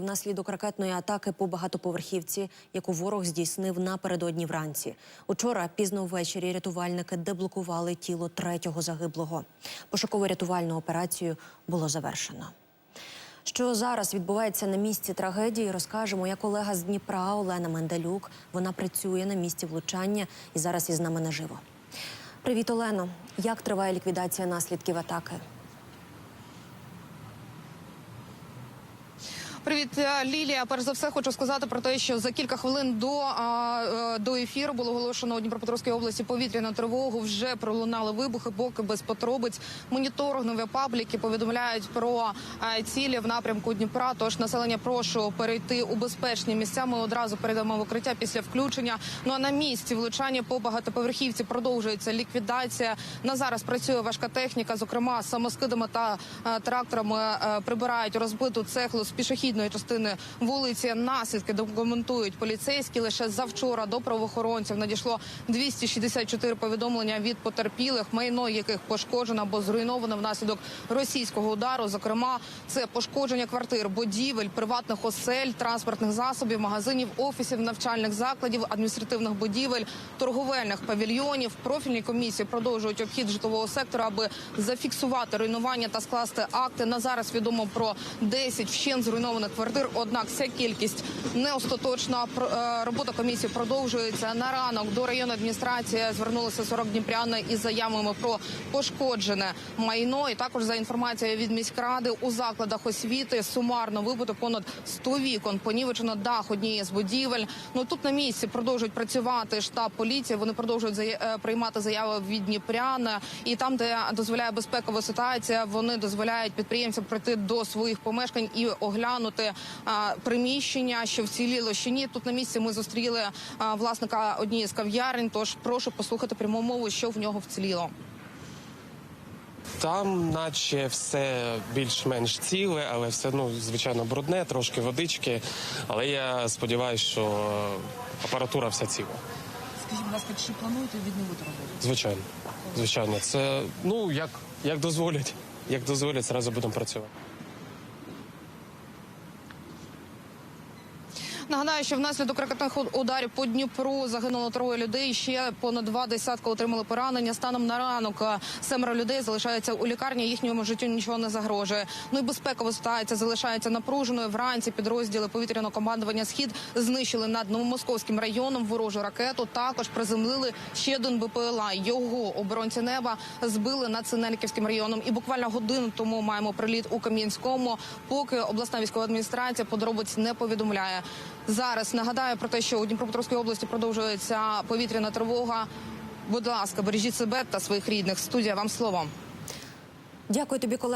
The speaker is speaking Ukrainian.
Внаслідок ракетної атаки по багатоповерхівці, яку ворог здійснив напередодні вранці. Учора пізно ввечері рятувальники деблокували тіло третього загиблого. Пошуково рятувальну операцію було завершено. Що зараз відбувається на місці трагедії, розкаже моя колега з Дніпра Олена Менделюк. Вона працює на місці влучання і зараз із нами наживо. Привіт, Олено. Як триває ліквідація наслідків атаки? Привіт, е, Лілія. Перш за все, хочу сказати про те, що за кілька хвилин до, а, е, до ефіру було оголошено у Дніпропетровській області повітряну тривогу. Вже пролунали вибухи, поки без подробиць. Моніторингові пабліки повідомляють про е, цілі в напрямку Дніпра. Тож населення прошу перейти у безпечні місця. Ми одразу перейдемо в укриття після включення. Ну а на місці влучання по багатоповерхівці продовжується ліквідація. На зараз працює важка техніка, зокрема самоскидами та е, тракторами е, прибирають розбиту цеглу з пішохідної частини вулиці. Наслідки документують поліцейські. Лише завчора до правоохоронців надійшло 264 повідомлення від потерпілих, майно яких пошкоджено або зруйновано внаслідок російського удару. Зокрема, це пошкодження квартир, будівель, приватних осель, транспортних засобів, магазинів, офісів, навчальних закладів, адміністративних будівель, торговельних павільйонів. Профільні комісії продовжують обхід житлового сектора, аби зафіксувати руйнування та скласти акти. На зараз відомо про 10 вщен зруйнованих квартир. Однак ця кількість не остаточна. Е, Робота комісії продовжується на ранок. До районної адміністрації звернулися 40 дніпряни із заявами про пошкоджене майно. І також за інформацією від міськради у закладах освіти сумарно вибито понад 100 вікон. Понівечено дах однієї з будівель. Ну тут на місці продовжують працювати штаб поліції. Вони продовжують е, приймати заяви від дніпрян. І там, де дозволяє безпекова ситуація, вони дозволяють підприємцям прийти до своїх помешкань і оглянути а, приміщення, що вціліло, що ні. Тут на місці ми зустріли власника однієї з кав'ярень. Тож прошу послухати пряму мову, що в нього вціліло. Там, наче все більш-менш ціле, але все ну звичайно брудне, трошки водички. Але я сподіваюся, що апаратура вся ціла. Скажіть, будь ласка, чи плануєте відновити роботу? Звичайно, звичайно, це ну як, як дозволять, як дозволять, зразу будемо працювати. Нагадаю, що внаслідок ракетних ударів по Дніпру загинуло троє людей. Ще понад два десятка отримали поранення. Станом на ранок е, семеро людей залишаються у лікарні. Їхньому життю нічого не загрожує. Ну і безпекова ситуація залишається напруженою. Вранці підрозділи повітряного командування Схід знищили над новомосковським районом ворожу ракету. Також приземлили ще один БПЛА. Його оборонці неба збили над Синельниківським районом. І буквально годину тому маємо приліт у Кам'янському. Поки обласна військова адміністрація подробиць не повідомляє. Зараз нагадаю про те, що у Дніпропетровській області продовжується повітряна тривога. Будь ласка, бережіть себе та своїх рідних. Студія вам слово. Дякую тобі, колего.